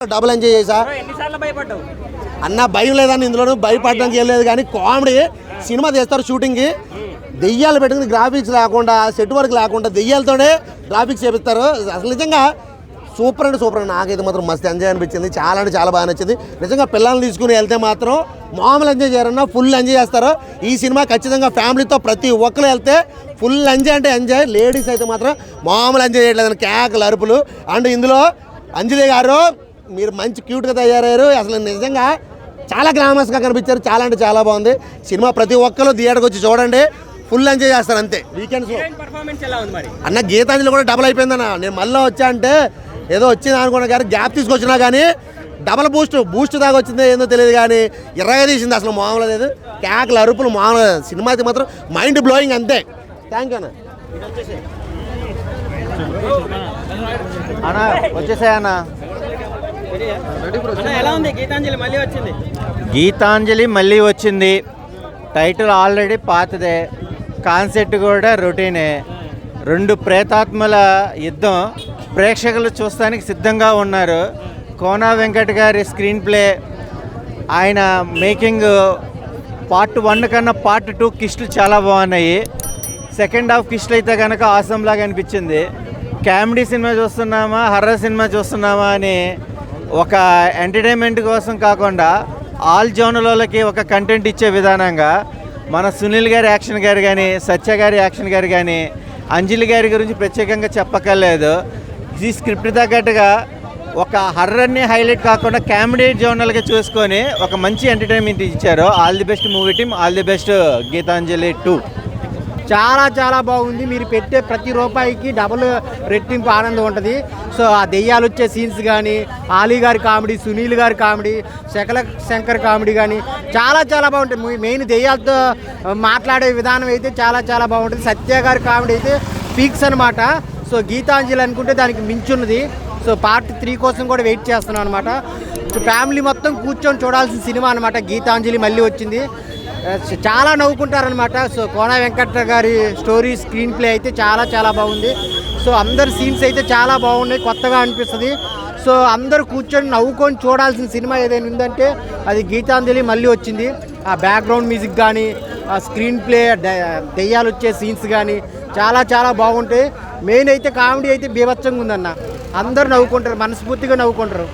Double enjoy చేసా. అన్న భయం లేదని ఇందులోనూ భయపడడానికి ఏం లేదు కానీ కామెడీ. సినిమా తీస్తారు షూటింగ్కి దెయ్యాలు పెట్టుకుని గ్రాఫిక్స్ లేకుండా సెట్ వర్క్ లేకుండా దెయ్యాలతోనే గ్రాఫిక్స్ చేపిస్తారు. అసలు నిజంగా సూపర్ అంటే సూపర్ అండి. నాకైతే మాత్రం మస్తు ఎంజాయ్ అనిపించింది. చాలా అంటే చాలా బాగా నచ్చింది. నిజంగా పిల్లల్ని తీసుకుని వెళ్తే మాత్రం మామూలు ఎంజాయ్ చేయరన్నా ఫుల్ ఎంజాయ్ చేస్తారు. ఈ సినిమా ఖచ్చితంగా ఫ్యామిలీతో ప్రతి ఒక్కరు వెళ్తే ఫుల్ ఎంజాయ్ అంటే ఎంజాయ్ లేడీస్ అయితే మాత్రం మామూలు ఎంజాయ్ చేయట్లేదు కేకలు అరుపులు. అండ్ ఇందులో అంజలి గారు మీరు మంచి క్యూట్గా తయారయ్యారు. అసలు నిజంగా చాలా గ్లామరస్గా కనిపించారు. చాలా అంటే చాలా బాగుంది. సినిమా ప్రతి ఒక్కరు థియేటర్కి వచ్చి చూడండి. ఫుల్ ఎంజాయ్ చేస్తారు అంతే. వీకెండ్స్ హీరోయిన్ పర్ఫార్మెన్స్ ఎలా ఉంది మరి? అన్న గీతాంజలి కూడా డబుల్ అయిపోయిందన్న. నేను మళ్ళీ వచ్చా అంటే ఏదో వచ్చింది అనుకున్నా కానీ గ్యాప్ తీసుకొచ్చినా కానీ డబల్ బూస్ట్ బూస్ట్ దాకా వచ్చిందో ఏందో తెలియదు కానీ ఇరగా తీసింది అసలు మామూలు లేదు. కేకలు అరుపులు మామూలు సినిమా అయితే మాత్రం మైండ్ బ్లోయింగ్ అంతే. థ్యాంక్ యూ అన్న. అన్నా వచ్చేసాయన్నా అన్న, ఎలా ఉంది? గీతాంజలి మళ్ళీ వచ్చింది. గీతాంజలి మళ్ళీ వచ్చింది. టైటిల్ ఆల్రెడీ పాతదే. కాన్సెప్ట్ కూడా రొటీనే. రెండు ప్రేతాత్మల యుద్ధం ప్రేక్షకులు చూస్తానికి సిద్ధంగా ఉన్నారు. కోనా వెంకట్ గారి స్క్రీన్ ప్లే ఆయన మేకింగ్ పార్ట్ వన్ కన్నా పార్ట్ టూ కిస్టులు చాలా బాగున్నాయి. సెకండ్ హాఫ్ కిస్టులు అయితే కనుక ఆసంలాగా అనిపించింది. కామెడీ సినిమా చూస్తున్నామా? హర్రర్ సినిమా చూస్తున్నామా అని ఒక ఎంటర్టైన్మెంట్ కోసం కాకుండా ఆల్ జోనర్లకి ఒక కంటెంట్ ఇచ్చే విధానంగా మన సునీల్ గారి యాక్షన్ గారు కానీ సత్య గారి యాక్షన్ గారు కానీ అంజలి గారి గురించి ప్రత్యేకంగా చెప్పక్కర్లేదు. ఈ స్క్రిప్ట్ తగ్గట్టుగా ఒక హర్రర్ని హైలైట్ కాకుండా కామెడీ జోనల్గా చూసుకొని ఒక మంచి ఎంటర్టైన్మెంట్ ఇచ్చారు. All the best movie team all the best Geethanjali two చాలా చాలా బాగుంది. మీరు పెట్టే ప్రతి రూపాయికి డబుల్ రెట్టింపు ఆనందం ఉంటుంది. సో ఆ దెయ్యాలు వచ్చే సీన్స్ కానీ ఆలీ గారి కామెడీ సునీల్ గారి కామెడీ శకల శంకర్ కామెడీ కానీ చాలా చాలా బాగుంటుంది మెయిన్ దెయ్యాలతో మాట్లాడే విధానం అయితే చాలా చాలా బాగుంటుంది. సత్య గారి కామెడీ అయితే పీక్స్ అనమాట సో గీతాంజలి అనుకుంటే దానికి మించున్నది సో పార్ట్ త్రీ కోసం కూడా వెయిట్ చేస్తున్నాం అనమాట సో ఫ్యామిలీ మొత్తం కూర్చొని చూడాల్సిన సినిమా అనమాట గీతాంజలి మళ్ళీ వచ్చింది. చాలా నవ్వుకుంటారనమాట సో కోన వెంకట గారి స్టోరీ స్క్రీన్ ప్లే అయితే చాలా చాలా బాగుంది. సో అందరి సీన్స్ అయితే చాలా బాగున్నాయి కొత్తగా అనిపిస్తుంది. సో అందరు కూర్చొని నవ్వుకొని చూడాల్సిన సినిమా ఏదైనా ఉందంటే అది గీతాంజలి మళ్ళీ వచ్చింది. ఆ బ్యాక్గ్రౌండ్ మ్యూజిక్ కానీ ఆ స్క్రీన్ ప్లే దెయ్యాలు వచ్చే సీన్స్ కానీ చాలా చాలా బాగుంటాయి. మెయిన్ అయితే కామెడీ అయితే బీభత్సంగా ఉందన్న. అందరూ నవ్వుకుంటారు మనస్ఫూర్తిగా నవ్వుకుంటారు.